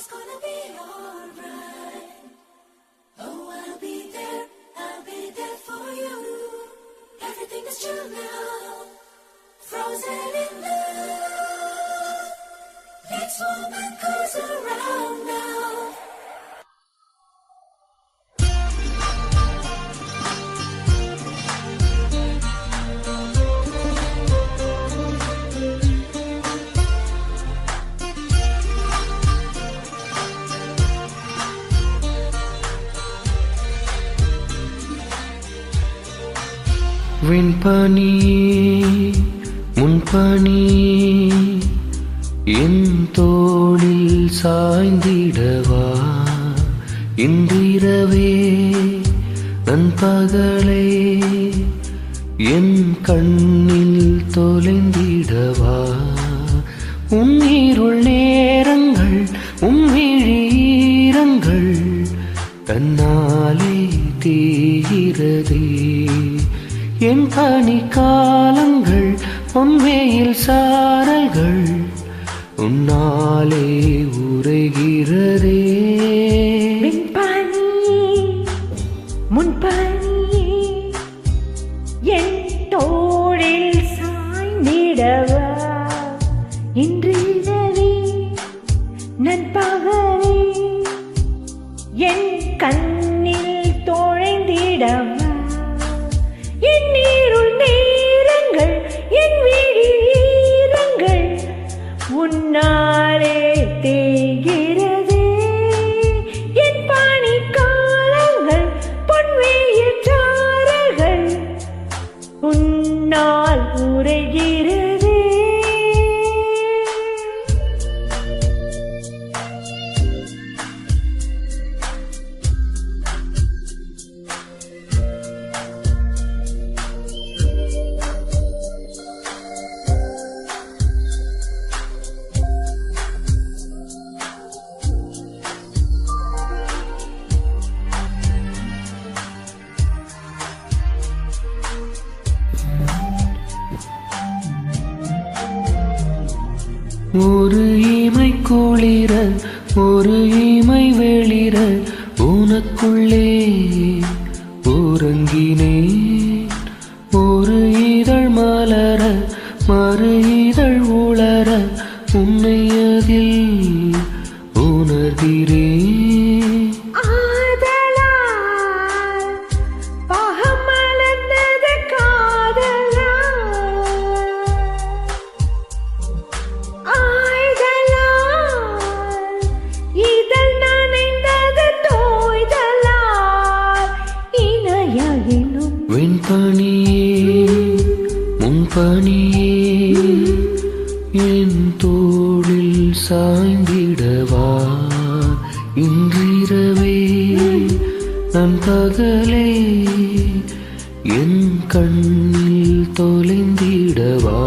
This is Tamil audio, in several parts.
gonna be alright. Oh, I'll be there, I'll be there for you. Everything is true now, frozen விண்பனி முன்பனி என் தோளில் சாய்ந்திடவா? இன்றிரவே நண்பகலே என் கண்ணில் தொலைந்திடவா? உன்னீருள் நேரங்கள் என் காணி காலங்கள் உண்மையில் சாரல்கள் உன்னாலே உரைகிறதே. முன்பணி என் தோழில் சாய்ந்திடவா? இன்று நண்பாக ஒரு இமை குளிர ஒரு இமை வெளிர உனக்குள்ளே உறங்கினேன். ஒரு இதழ் மலர மறு இதழ் உளர உன்னை வெண்பனியே என் தோளில் சாய்ந்திடவா? இன்றிரவே நண்பகலே என் கண்ணில் தொலைந்திடவா?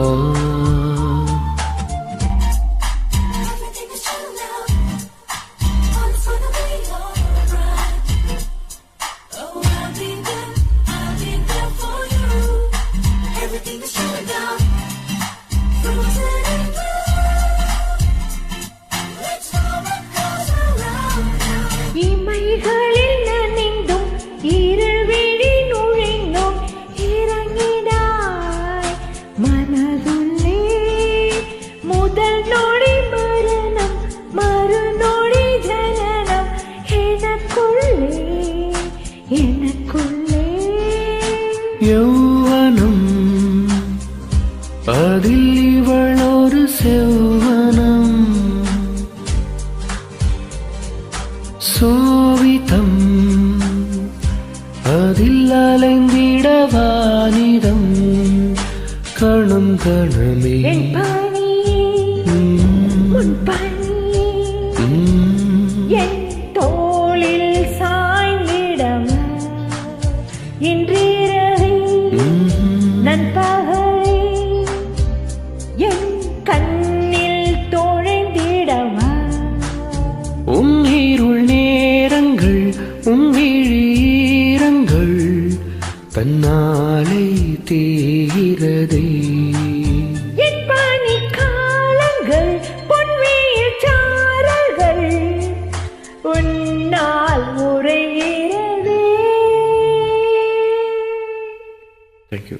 யௌவனம். அதில் இவள் ஒரு செவ்வனம். சோவிதம். அதில் அலைந்திடவானிடம் கணம் கணமே. என் தோளில் சாய்ந்திடவா இன்றிரவே உம். நண்பகலே என் கண்ணில் தோழைந்திடவா? உம்மீருள் நேரங்கள் உம்மிழீரங்கள் தன்னாலை தீரதே Thank you.